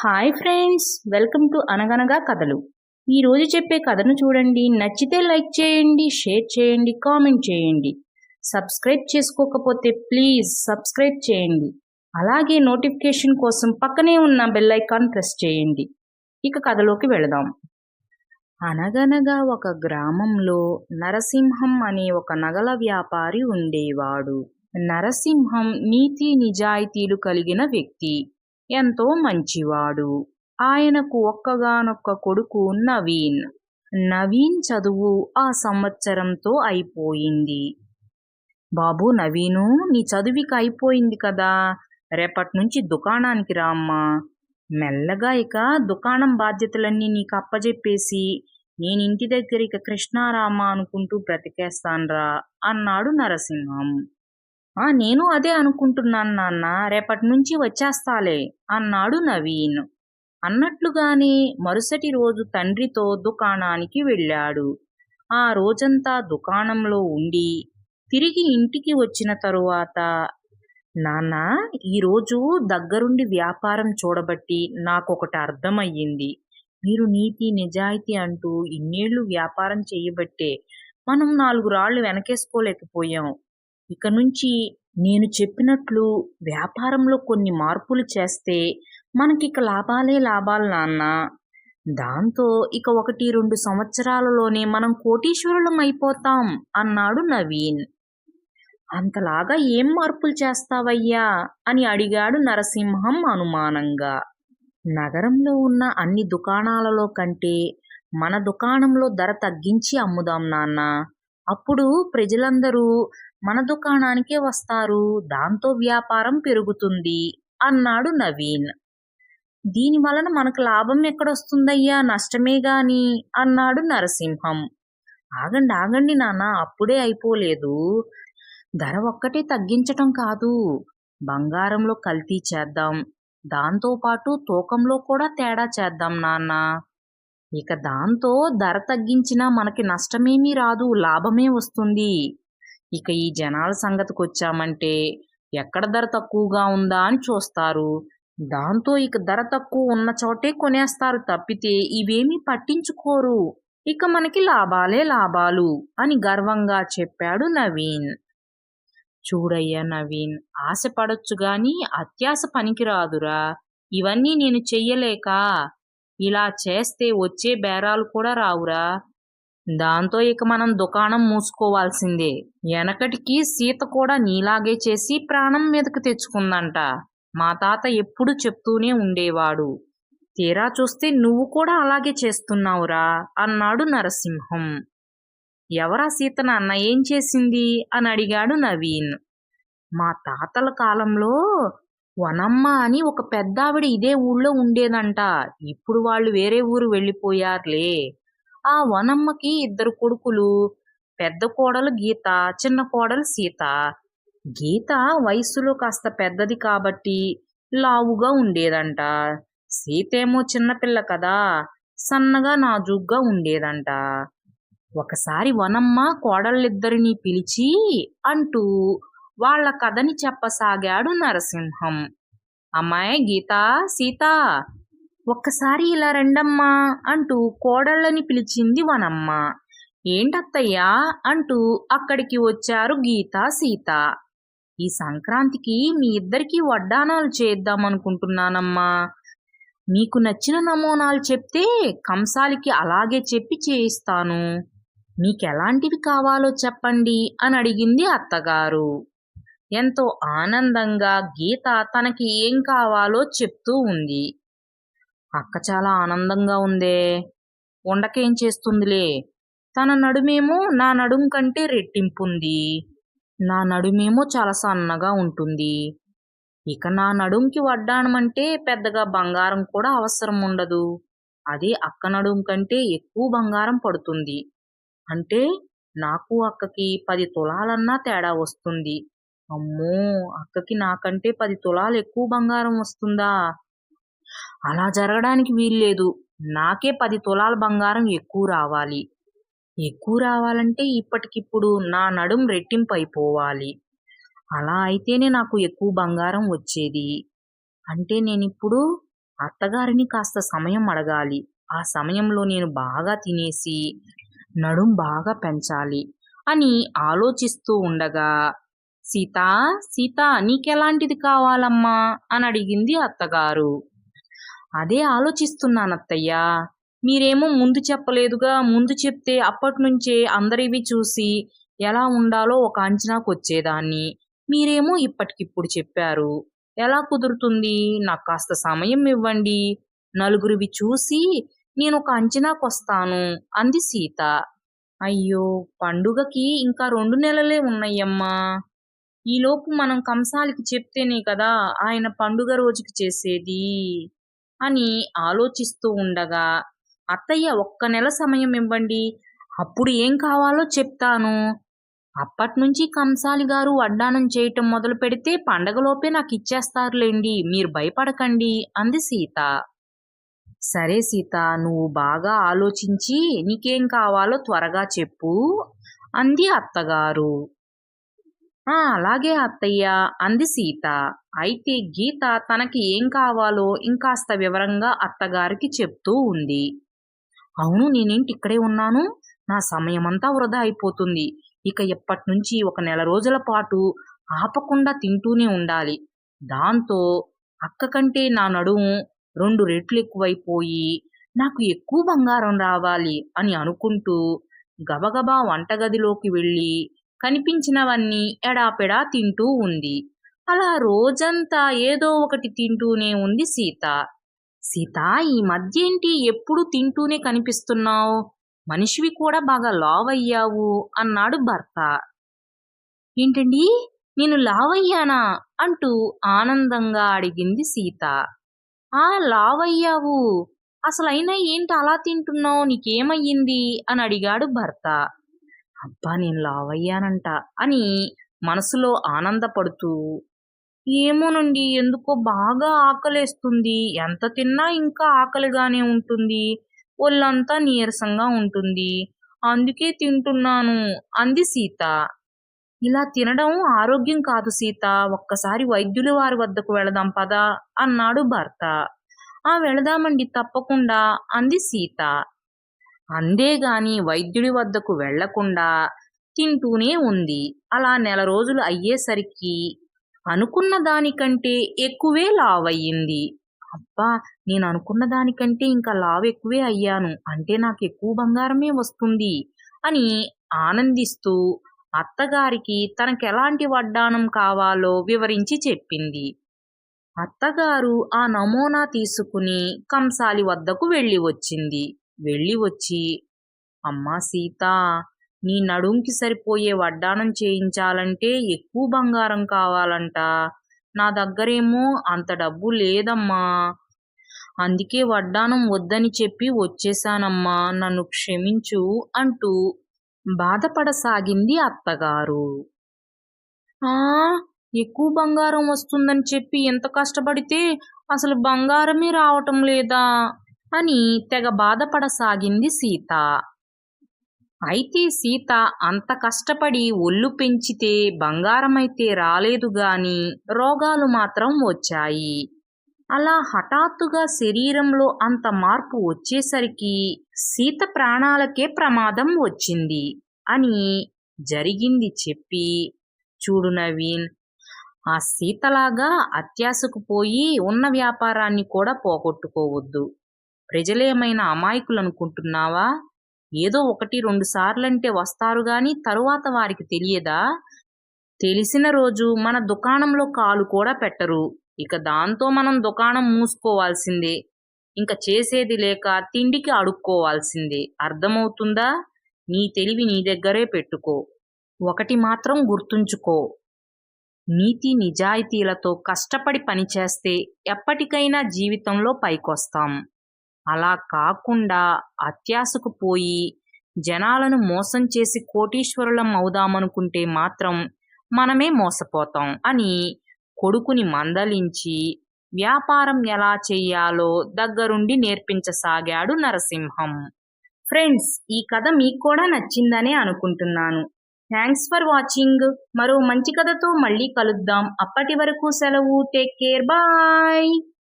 Hi friends welcome to అనగనగా కథలు ఈరోజు చెప్పే కథను చూడండి. నచ్చితే లైక్ చేయండి షేర్ చేయండి కామెంట్ చేయండి. సబ్స్క్రైబ్ చేసుకోకపోతే ప్లీజ్ సబ్స్క్రైబ్ చేయండి. అలాగే నోటిఫికేషన్ కోసం పక్కనే ఉన్న బెల్ ఐకాన్ ప్రెస్ చేయండి. ఇక కథలోకి వెళదాం. అనగనగా ఒక గ్రామంలో నరసింహం అనే ఒక నగల వ్యాపారి ఉండేవాడు. నరసింహం నీతి నిజాయితీలు కలిగిన వ్యక్తి. ఎంతో మంచివాడు. ఆయనకు ఒక్కగానొక్క కొడుకు నవీన్. నవీన్ చదువు ఆ సంవత్సరంతో అయిపోయింది. బాబు నవీను నీ చదువుకి అయిపోయింది కదా. రేపటి నుంచి దుకాణానికి రామ్మా. మెల్లగా ఇక దుకాణం బాధ్యతలన్నీ నీకు అప్పజెప్పేసి నేను ఇంటి దగ్గర ఇక కృష్ణారామ అనుకుంటూ బ్రతికేస్తాన్రా అన్నాడు నరసింహం. నేను అదే అనుకుంటున్నాను నాన్న. రేపటి నుంచి వచ్చేస్తాలే అన్నాడు నవీన్. అన్నట్లుగానే మరుసటి రోజు తండ్రితో దుకాణానికి వెళ్ళాడు. ఆ రోజంతా దుకాణంలో ఉండి తిరిగి ఇంటికి వచ్చిన తరువాత నాన్న ఈరోజు దగ్గరుండి వ్యాపారం చూడబట్టి నాకొకటి అర్థమయ్యింది. మీరు నీతి నిజాయితీ అంటూ ఇన్నేళ్ళు వ్యాపారం చేయబట్టే మనం నాలుగు రాళ్ళు వెనకేసుకోలేకపోయాం. ఇక నుంచి నేను చెప్పినట్లు వ్యాపారంలో కొన్ని మార్పులు చేస్తే మనకిక లాభాలే లాభాలు నాన్న. దాంతో ఇక ఒకటి రెండు సంవత్సరాలలోనే మనం కోటీశ్వరులం అయిపోతాం అన్నాడు నవీన్. అంతలాగా ఏం మార్పులు చేస్తావయ్యా? అని అడిగాడు నరసింహం అనుమానంగా. నగరంలో ఉన్న అన్ని దుకాణాలలో కంటే మన దుకాణంలో ధర తగ్గించి అమ్ముదాం నాన్న. అప్పుడు ప్రజలందరూ మన దుకాణానికే వస్తారు దాంతో వ్యాపారం పెరుగుతుంది అన్నాడు నవీన్. దీని వలన మనకు లాభం ఎక్కడొస్తుందయ్యా? నష్టమే గాని అన్నాడు నరసింహం. ఆగండి ఆగండి నాన్న అప్పుడే అయిపోలేదు. ధర ఒక్కటే తగ్గించటం కాదు. బంగారంలో కల్తీ చేద్దాం. దాంతోపాటు తూకంలో కూడా తేడా చేద్దాం నాన్న. ఇక దాంతో ధర తగ్గించినా మనకి నష్టమేమీ రాదు లాభమే వస్తుంది. ఇక ఈ జనాల సంగతికి వచ్చామంటే ఎక్కడ ధర తక్కువగా ఉందా అని చూస్తారు. దాంతో ఇక ధర తక్కువ ఉన్న చోటే కొనేస్తారు తప్పితే ఇవేమీ పట్టించుకోరు. ఇక మనకి లాభాలే లాభాలు అని గర్వంగా చెప్పాడు నవీన్. చూడయ్యా నవీన్ ఆశ గాని అత్యాశ పనికిరాదురా. ఇవన్నీ నేను చెయ్యలేక ఇలా చేస్తే వచ్చే బేరాలు కూడా రావురా. దాంతో ఇక మనం దుకాణం మూసుకోవాల్సిందే. వెనకటికి సీత కూడా నీలాగే చేసి ప్రాణం మీదకు తెచ్చుకుందంట. మా తాత ఎప్పుడు చెప్తూనే ఉండేవాడు. తీరా చూస్తే నువ్వు కూడా అలాగే చేస్తున్నావురా అన్నాడు నరసింహం. ఎవరా సీత నాన్న ఏం చేసింది? అని అడిగాడు నవీన్. మా తాతల కాలంలో వనమ్మ అని ఒక పెద్దావిడ ఇదే ఊళ్ళో ఉండేదంట. ఇప్పుడు వాళ్ళు వేరే ఊరు వెళ్ళిపోయారులే. ఆ వనమ్మకి ఇద్దరు కొడుకులు పెద్ద కోడలు గీత చిన్న కోడలు సీత. గీత వయస్సులో కాస్త పెద్దది కాబట్టి లావుగా ఉండేదంట. సీతేమో చిన్నపిల్ల కదా సన్నగా నాజూగ్గా ఉండేదంట. ఒకసారి వనమ్మ కోడళ్ళిద్దరినీ పిలిచి అంటూ వాళ్ళ కథని చెప్పసాగాడు నరసింహం. అమ్మాయి గీతా సీత ఒక్కసారి ఇలా రెండమ్మా అంటూ కోడళ్ళని పిలిచింది వనమ్మ. ఏంటత్తయ్యా అంటూ అక్కడికి వచ్చారు గీత సీత. ఈ సంక్రాంతికి మీ ఇద్దరికీ వడ్డానాలు చేద్దామనుకుంటున్నానమ్మా. మీకు నచ్చిన నమూనాలు చెప్తే కంసాలికి అలాగే చెప్పి చేయిస్తాను. మీకెలాంటివి కావాలో చెప్పండి అని అడిగింది అత్తగారు. ఎంతో ఆనందంగా గీత తనకి ఏం కావాలో చెప్తూ ఉంది. అక్క చాలా ఆనందంగా ఉందే. ఉండకేం చేస్తుందిలే? తన నడుమేమో నా నడుం కంటే రెట్టింపుంది. నా నడుమేమో చాలా సన్నగా ఉంటుంది. ఇక నా నడుంకి వడ్డానమంటే పెద్దగా బంగారం కూడా అవసరం ఉండదు అదే అక్క నడుం కంటే ఎక్కువ బంగారం పడుతుంది. అంటే నాకు అక్కకి పది తులాలన్నా తేడా వస్తుంది. అమ్మో అక్కకి నాకంటే పది తులాలు ఎక్కువ బంగారం వస్తుందా? అలా జరగడానికి వీల్లేదు. నాకే పది తులాల బంగారం ఎక్కువ రావాలి. ఎక్కువ రావాలంటే ఇప్పటికిప్పుడు నా నడుం రెట్టింపు అయిపోవాలి. అలా అయితేనే నాకు ఎక్కువ బంగారం వచ్చేది. అంటే నేనిప్పుడు అత్తగారిని కాస్త సమయం అడగాలి. ఆ సమయంలో నేను బాగా తినేసి నడుం బాగా పెంచాలి అని ఆలోచిస్తూ ఉండగా సీత సీత నీకెలాంటిది కావాలమ్మా? అని అడిగింది అత్తగారు. అదే ఆలోచిస్తున్నాను అత్తయ్య మీరేమో ముందు చెప్పలేదుగా ముందు చెప్తే అప్పటినుంచే అందరివి చూసి ఎలా ఉండాలో ఒక అంచనాకు వచ్చేదాన్ని మీరేమో ఇప్పటికిప్పుడు చెప్పారు. ఎలా కుదురుతుంది? నాకు కాస్త సమయం ఇవ్వండి. నలుగురివి చూసి నేను ఒక అంచనాకు వస్తాను అంది సీత. అయ్యో పండుగకి ఇంకా రెండు నెలలే ఉన్నాయమ్మా. ఈలోపు మనం కంసాలికి చెప్తేనే కదా ఆయన పండుగ రోజుకి చేసేది అని ఆలోచిస్తూ ఉండగా అత్తయ్య ఒక్క నెల సమయం ఇవ్వండి. అప్పుడు ఏం కావాలో చెప్తాను. అప్పట్నుంచి కంసాలి గారు అడ్డానం చేయటం మొదలు పెడితే పండగలోపే నాకు ఇచ్చేస్తారులేండి. మీరు భయపడకండి అంది సీత. సరే సీత నువ్వు బాగా ఆలోచించి నీకేం కావాలో త్వరగా చెప్పు అంది అత్తగారు. ఆ అలాగే అత్తయ్య. అంది సీత. అయితే గీత తనకి ఏం కావాలో ఇంకాస్త వివరంగా అత్తగారికి చెప్తూ ఉంది. అవును నేనేంటి ఇక్కడే ఉన్నాను? నా సమయమంతా వృధా అయిపోతుంది. ఇక ఎప్పటి నుంచి ఒక నెల రోజుల పాటు ఆపకుండా తింటూనే ఉండాలి. దాంతో అక్క కంటే నా నడుము రెండు రెట్లు ఎక్కువైపోయి నాకు ఎక్కువ బంగారం రావాలి అని అనుకుంటూ గబగబా వంటగదిలోకి వెళ్ళి కనిపించినవన్నీ ఎడాపెడా తింటూ ఉంది. అలా రోజంతా ఏదో ఒకటి తింటూనే ఉంది సీత. సీత ఈ మధ్య ఏంటి ఎప్పుడు తింటూనే కనిపిస్తున్నావు? మనిషివి కూడా బాగా లావయ్యావు అన్నాడు భర్త. ఏంటండి? నేను లావయ్యానా? అంటూ ఆనందంగా అడిగింది సీత. ఆ లావ్ అయ్యావు అసలైనా ఏంటి అలా తింటున్నావు? నీకేమయ్యింది? అని అడిగాడు భర్త. అబ్బా నేను లావయ్యానంట అని మనసులో ఆనందపడుతూ ఏమోనండి ఎందుకో బాగా ఆకలేస్తుంది. ఎంత తిన్నా ఇంకా ఆకలిగానే ఉంటుంది. ఒళ్ళంతా నీరసంగా ఉంటుంది. అందుకే తింటున్నాను అంది సీత. ఇలా తినడం ఆరోగ్యం కాదు సీత. ఒక్కసారి వైద్యుల వారి వద్దకు వెళదాం పదా అన్నాడు భర్త. ఆ వెళదామండి తప్పకుండా అంది సీత. అందేగాని వైద్యుడి వద్దకు వెళ్ళకుండా తింటూనే ఉంది. అలా నెల రోజులు అయ్యేసరికి అనుకున్న దానికంటే ఎక్కువే లావయ్యింది. అబ్బా నేను అనుకున్న దానికంటే ఇంకా లావు ఎక్కువే అయ్యాను. అంటే నాకు ఎక్కువ బంగారమే వస్తుంది అని ఆనందిస్తూ అత్తగారికి తనకెలాంటి వడ్డానం కావాలో వివరించి చెప్పింది. అత్తగారు ఆ నమూనా తీసుకుని కంసాలి వద్దకు వెళ్ళి వచ్చింది వెళ్ళి వచ్చి అమ్మా సీత నీ నడుంకి సరిపోయే వడ్డానం చేయించాలంటే ఎక్కువ బంగారం కావాలంట. నా దగ్గరేమో అంత డబ్బు లేదమ్మా. అందుకే వడ్డానం వద్దని చెప్పి వచ్చేశానమ్మా నన్ను క్షమించు అంటూ బాధపడసాగింది అత్తగారు. ఆ ఎక్కువ బంగారం వస్తుందని చెప్పి ఎంత కష్టపడితే అసలు బంగారమే రావటం లేదా? అని తెగ బాధపడసాగింది సీత. అయితే సీత అంత కష్టపడి ఒళ్ళు పెంచితే బంగారమైతే రాలేదు గాని రోగాలు మాత్రం వచ్చాయి. అలా హఠాత్తుగా శరీరంలో అంత మార్పు వచ్చేసరికి సీత ప్రాణాలకే ప్రమాదం వచ్చింది అని జరిగింది చెప్పి. చూడు నవీన్ ఆ సీతలాగా అత్యాశకు పోయి ఉన్న వ్యాపారాన్ని కూడా పోగొట్టుకోవద్దు. ప్రజలేమైనా అమాయకులు అనుకుంటున్నావా ఏదో ఒకటి రెండు సార్లంటే వస్తారు గాని తరువాత వారికి తెలియదా? తెలిసిన రోజు మన దుకాణంలో కాలు కూడా పెట్టరు. ఇక దాంతో మనం దుకాణం మూసుకోవాల్సిందే. ఇంక చేసేది లేక తిండికి అడుక్కోవాల్సిందే. అర్థమవుతుందా? నీ తెలివి నీ దగ్గరే పెట్టుకో. ఒకటి మాత్రం గుర్తుంచుకో. నీతి నిజాయితీలతో కష్టపడి పనిచేస్తే ఎప్పటికైనా జీవితంలో పైకొస్తాం. అలా కాకుండా అత్యాశకు పోయి జనాలను మోసం చేసి కోటీశ్వరులం అవుదామనుకుంటే మాత్రం మనమే మోసపోతాం అని కొడుకుని మందలించి వ్యాపారం ఎలా చెయ్యాలో దగ్గరుండి నేర్పించసాగాడు నరసింహం. ఫ్రెండ్స్ ఈ కథ మీకు కూడా నచ్చిందనే అనుకుంటున్నాను. Thanks for watching. మరో మంచి కథతో మళ్ళీ కలుద్దాం. అప్పటి వరకు సెలవు. Take care. బాయ్.